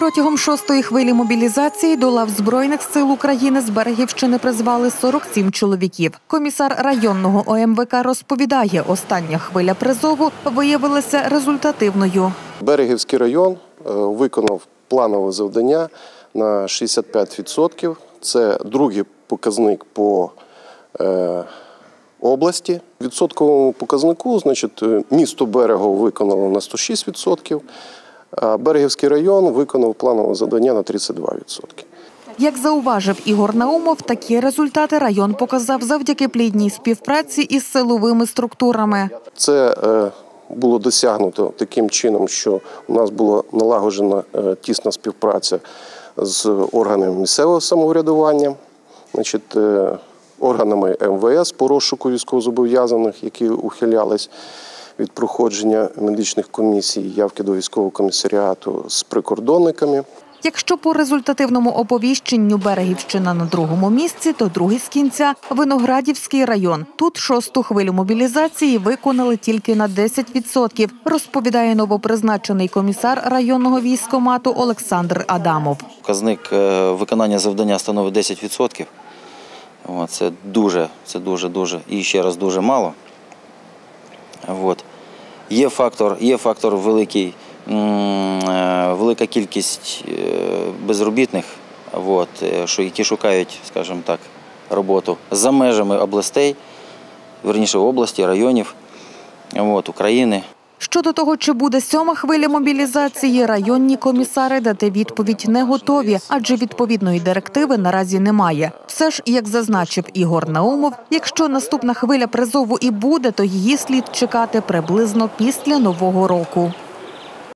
Протягом шостої хвилі мобілізації до лав Збройних сил України з Берегівщини призвали 47 чоловіків. Комісар районного ОМВК розповідає, остання хвиля призову виявилася результативною. Берегівський район е, виконав планове завдання на 65%. Це другий показник по е, області. Відсотковому показнику, значить, е, місто Берегово виконало на 106%, а Берегівський район виконав планове завдання на 32%. Як зауважив Ігор Наумов, такі результати район показав завдяки плідній співпраці із силовими структурами. Це е, було досягнуто таким чином, що у нас була налагоджена е, тісна співпраця з органами місцевого самоврядування, значить, е, органами МВС по розшуку військовозобов'язаних, які ухилялись від проходження медичних комісій, явки до військового комісаріату з прикордонниками. Якщо по результативному оповіщенню Берегівщина на другому місці, то другий з кінця Виноградівський район. Тут шосту хвилю мобілізації виконали тільки на 10%, розповідає новопризначений комісар районного військомату Олександр Адамов. Показник е, виконання завдання становить 10%. Це дуже, це дуже, дуже і ще раз дуже мало. От. Є фактор, є фактор великий, е, велика кількість е, безробітних, от, е, які шукають, скажімо так, роботу за межами областей, верніше області, районів от, України. Щодо того, чи буде сьома хвиля мобілізації, районні комісари дати відповідь не готові, адже відповідної директиви наразі немає. Все ж, як зазначив Ігор Наумов, якщо наступна хвиля призову і буде, то її слід чекати приблизно після нового року.